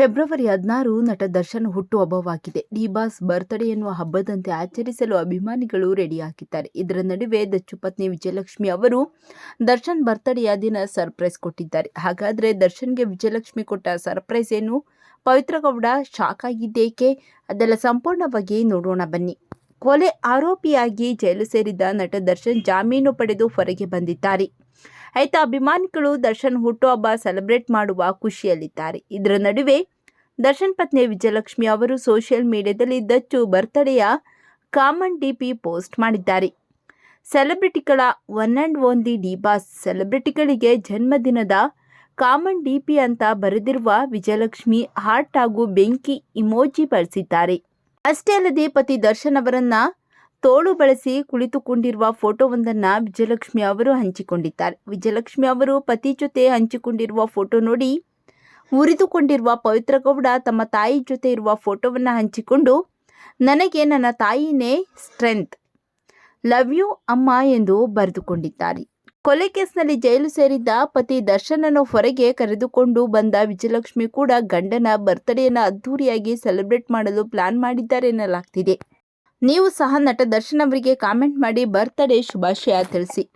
February ಹದಿನಾರು ನಟ ದರ್ಶನ್ ಹುಟ್ಟುಹಬ್ಬವಾಗಿದೆ ಡಿ ಬಾಸ್ ಬರ್ತ್ಡೇ ಎನ್ನುವ ಹಬ್ಬದಂತೆ ಆಚರಿಸಲು ಅಭಿಮಾನಿಗಳು ರೆಡಿಯಾಗಿದ್ದಾರೆ ಇದರ ನಡುವೆ ದಚ್ಚು ಪತ್ನಿ ವಿಜಯಲಕ್ಷ್ಮಿ ಅವರು ದರ್ಶನ್ ಬರ್ತ್ಡೇಯ ದಿನ ಸರ್ಪ್ರೈಸ್ ಕೊಟ್ಟಿದ್ದಾರೆ. ಹಾಗಾದರೆ ದರ್ಶನ್ಗೆ ವಿಜಯಲಕ್ಷ್ಮಿ ಕೊಟ್ಟ ಸರ್ಪ್ರೈಸ್ ಏನು? ಪವಿತ್ರಗೌಡ ಶಾಕ್ ಆಗಿದ್ದೇಕೆ? ಅದೆಲ್ಲ ಸಂಪೂರ್ಣವಾಗಿ ನೋಡೋಣ ಬನ್ನಿ. ಕೊಲೆ ಆರೋಪಿಯಾಗಿ ಜೈಲು ಸೇರಿದ ನಟ ದರ್ಶನ್ ಜಾಮೀನು ಪಡೆದು ಹೊರಗೆ ಬಂದಿದ್ದಾರೆ. ಆಯ್ತಾ, ಅಭಿಮಾನಿಗಳು ದರ್ಶನ್ ಹುಟ್ಟುಹಬ್ಬ ಸೆಲೆಬ್ರೇಟ್ ಮಾಡುವ ಖುಷಿಯಲ್ಲಿದ್ದಾರೆ. ಇದರ ನಡುವೆ ದರ್ಶನ್ ಪತ್ನಿ ವಿಜಯಲಕ್ಷ್ಮಿ ಅವರು ಸೋಷಿಯಲ್ ಮೀಡಿಯಾದಲ್ಲಿ ದಚ್ಚು ಬರ್ತ್ಡೇಯ ಕಾಮನ್ ಡಿಪಿ ಪೋಸ್ಟ್ ಮಾಡಿದ್ದಾರೆ. ಸೆಲೆಬ್ರಿಟಿಗಳ one and only D boss ಸೆಲೆಬ್ರಿಟಿಗಳಿಗೆ ಜನ್ಮದಿನದ ಕಾಮನ್ ಡಿಪಿ ಅಂತ ಬರೆದಿರುವ ವಿಜಯಲಕ್ಷ್ಮಿ ಹಾರ್ಟ್ ಹಾಗೂ ಬೆಂಕಿ ಇಮೋಜಿ ಬಳಸಿದ್ದಾರೆ. ಅಷ್ಟೇ ಅಲ್ಲದೆ ಪತಿ ದರ್ಶನ್ ಅವರನ್ನ ತೋಳು ಬಳಸಿ ಕುಳಿತುಕೊಂಡಿರುವ ಫೋಟೋವೊಂದನ್ನ ವಿಜಯಲಕ್ಷ್ಮಿ ಅವರು ಹಂಚಿಕೊಂಡಿದ್ದಾರೆ. ವಿಜಯಲಕ್ಷ್ಮಿ ಅವರು ಪತಿ ಜೊತೆ ಹಂಚಿಕೊಂಡಿರುವ ಫೋಟೋ ನೋಡಿ ಉರಿದುಕೊಂಡಿರುವ ಪವಿತ್ರ ಗೌಡ ತಮ್ಮ ತಾಯಿ ಜೊತೆ ಇರುವ ಫೋಟೋವನ್ನು ಹಂಚಿಕೊಂಡು, ನನಗೆ ನನ್ನ ತಾಯಿನೇ ಸ್ಟ್ರೆಂತ್ ಲವ್ ಯು ಅಮ್ಮ ಎಂದು ಬರೆದುಕೊಂಡಿದ್ದಾರೆ. ಕೊಲೆ ಕೇಸ್ನಲ್ಲಿ ಜೈಲು ಸೇರಿದ್ದ ಪತಿ ದರ್ಶನನ್ನು ಹೊರಗೆ ಕರೆದುಕೊಂಡು ಬಂದ ವಿಜಯಲಕ್ಷ್ಮಿ ಕೂಡ ಗಂಡನ ಬರ್ತ್ಡೇಯನ್ನು ಅದ್ಧೂರಿಯಾಗಿ ಸೆಲೆಬ್ರೇಟ್ ಮಾಡಲು ಪ್ಲಾನ್ ಮಾಡಿದ್ದಾರೆ ಎನ್ನಲಾಗ್ತಿದೆ. ನೀವು ಸಹ ನಟ ದರ್ಶನ್ ಅವರಿಗೆ ಕಾಮೆಂಟ್ ಮಾಡಿ ಬರ್ತ್ಡೇ ಶುಭಾಶಯ ತಿಳಿಸಿ.